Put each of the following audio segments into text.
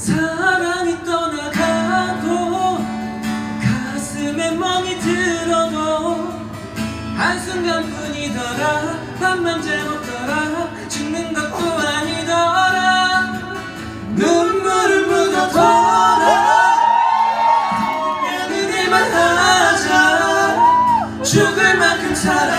사랑이 떠나가고 가슴에 멍이 들어도 한순간뿐이더라. 밤만 재웠더라. 죽는 것도 아니더라. 눈물을 묻어둬라 그들만 하자. 죽을 만큼 사랑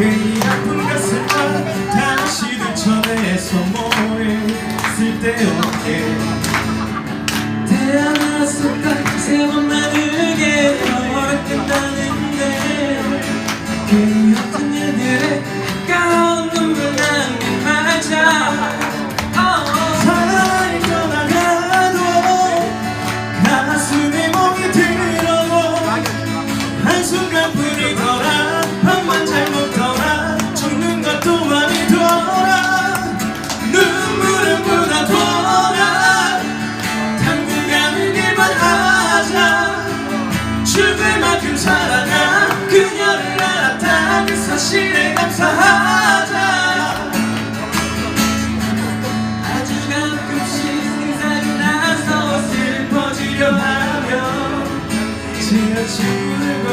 괜히 아픈 가슴만 다시 들춰내서 뭐해 쓸데없게. 태어났었다 세번 나누 사랑한 그녀를 알았다. 그 사실에 감사하자. 아주 가끔씩 생각이 나서 슬퍼지려 지난 친구들과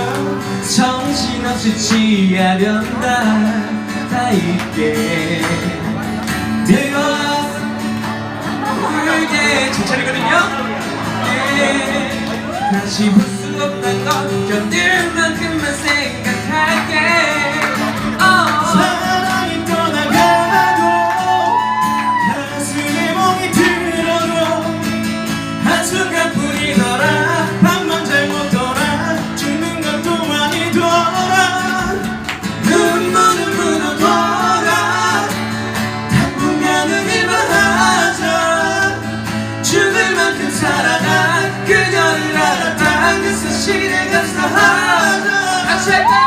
정신없이 취하련다. 다 잊게 되어 울게 제 차례거든요. 네, 다시 볼수 없는 것 견딜 만큼만 사실에 감사하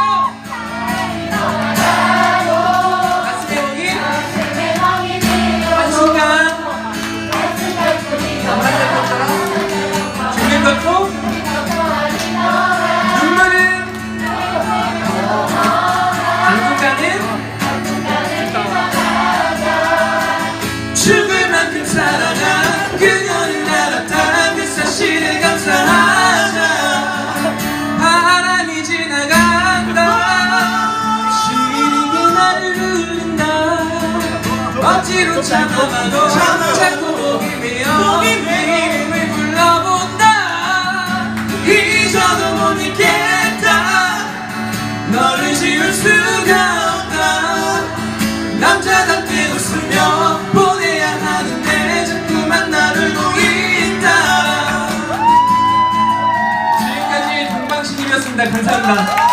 참아봐도 자꾸 목이 메어 내 이름을 불러본다 잊어도 못 잊겠다 너를 지울 수가 없다 남자답게 웃으며 보내야 하는데 자꾸만 나를 보인다 지금까지 동방신이었습니다. 감사합니다